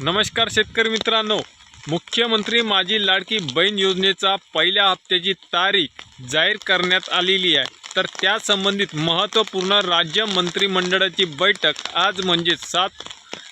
नमस्कार शेतकरी मित्रांनो. मुख्यमंत्री माझी लाडकी बहीण योजनेचा पहिल्या हप्त्याची तारीख जाहीर करण्यात आलेली आहे. तर त्या संबंधित महत्त्वपूर्ण राज्य मंत्रिमंडळाची बैठक आज म्हणजे सात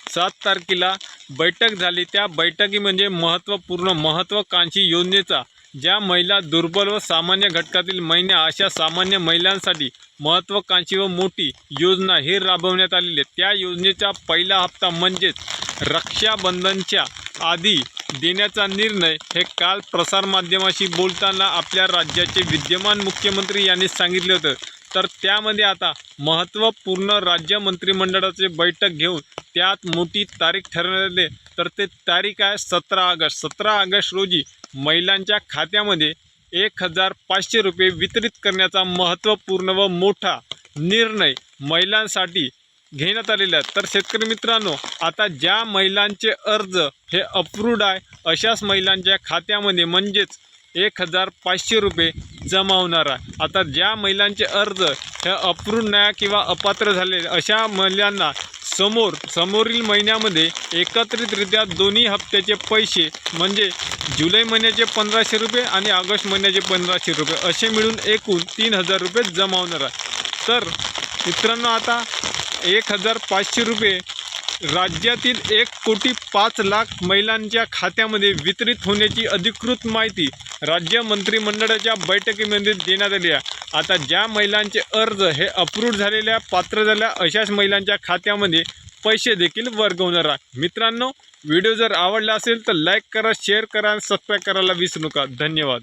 सात तारखेला बैठक झाली. त्या बैठकी म्हणजे महत्त्वपूर्ण महत्त्वाकांक्षी योजनेचा ज्या महिला दुर्बल व सामान्य घटकातील महिला अशा सामान्य महिलांसाठी महत्त्वाकांक्षी व मोठी योजना ही राबवण्यात आलेली आहे. त्या योजनेचा पहिला हप्ता म्हणजेच रक्षाबंधनच्या आधी देण्याचा निर्णय हे काल प्रसारमाध्यमाशी बोलताना आपल्या राज्याचे विद्यमान मुख्यमंत्री यांनी सांगितले होतं. तर त्यामध्ये आता महत्त्वपूर्ण राज्य मंत्रिमंडळाचे बैठक घेऊन त्यात मोठी तारीख ठरवले तर ते तारीख आहे सतरा ऑगस्ट. सतरा ऑगस्ट रोजी महिलांच्या खात्यामध्ये एक हजार पाचशे रुपये वितरित करण्याचा महत्त्वपूर्ण व मोठा निर्णय महिलांसाठी घेण्यात आलेला आहे. तर शेतकरी मित्रांनो आता ज्या महिलांचे अर्ज हे अप्रूव्ड आहे अशाच महिलांच्या खात्यामध्ये म्हणजेच एक हजार पाचशे रुपये जमा होणार आहे. आता ज्या महिलांचे अर्ज हे अप्रूव्ड नाही किंवा अपात्र झाले अशा महिलांना समोर समोरील महिन्यामध्ये एकत्रितरित्या दोन्ही हप्त्याचे पैसे म्हणजे जुलै महिन्याचे पंधराशे रुपये आणि ऑगस्ट महिन्याचे पंधराशे रुपये असे मिळून एकूण तीन हजार रुपये जमा होणार आहे. तर मित्रांनो आता एक हजार पाचशे रुपये राज्यातील एक कोटी पाच लाख महिलांच्या खात्यामध्ये वितरित होण्याची अधिकृत माहिती राज्य मंत्रिमंडळाच्या बैठकीमध्ये देण्यात आली आहे. आता ज्या महिलांचे अर्ज हे अप्रूव्ड झालेल्या पात्र झाल्या अशाच महिलांच्या खात्यामध्ये पैसे देखील वर्ग होणार आहे मित्रांनो व्हिडिओ जर आवडला असेल तर लाईक करा शेअर करा आणि सबस्क्राईब करायला विसरू नका. धन्यवाद.